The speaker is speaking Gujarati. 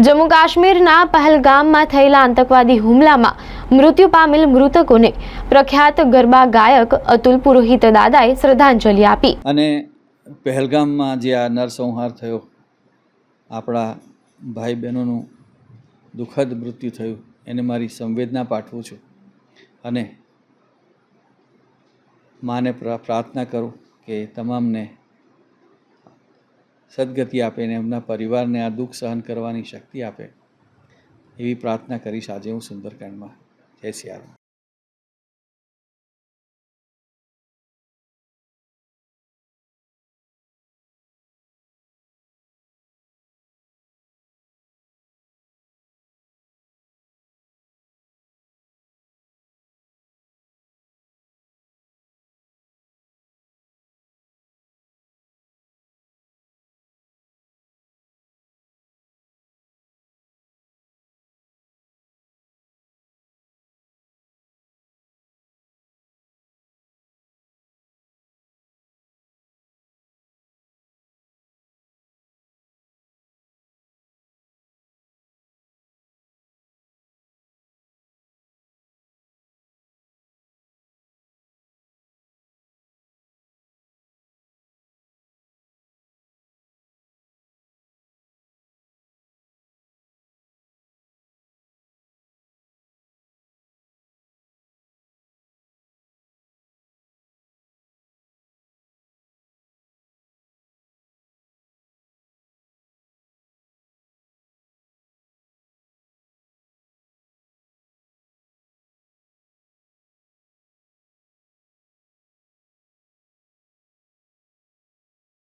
જમ્મુ કાશ્મીરના પહેલગામમાં થયેલા આતંકવાદી હુમલામાં મૃત્યુ પામેલ મૃતકોને પ્રખ્યાત ગરબા ગાયક અતુલ પુરોહિત દાદાએ શ્રદ્ધાંજલિ આપી. અને પહેલગામમાં જે આ નરસંહાર થયો, આપણા ભાઈ બહેનોનું દુઃખદ મૃત્યુ થયું, એને મારી સંવેદના પાઠવું છું. અને માને પ્રા- પ્રાર્થના કરું કે તમામને સદગતિ આપે ને એમના પરિવારને આ દુઃખ સહન કરવાની શક્તિ આપે, એવી પ્રાર્થના કરીશ આજે હું સુંદરકાંડમાં. જય સિયારામ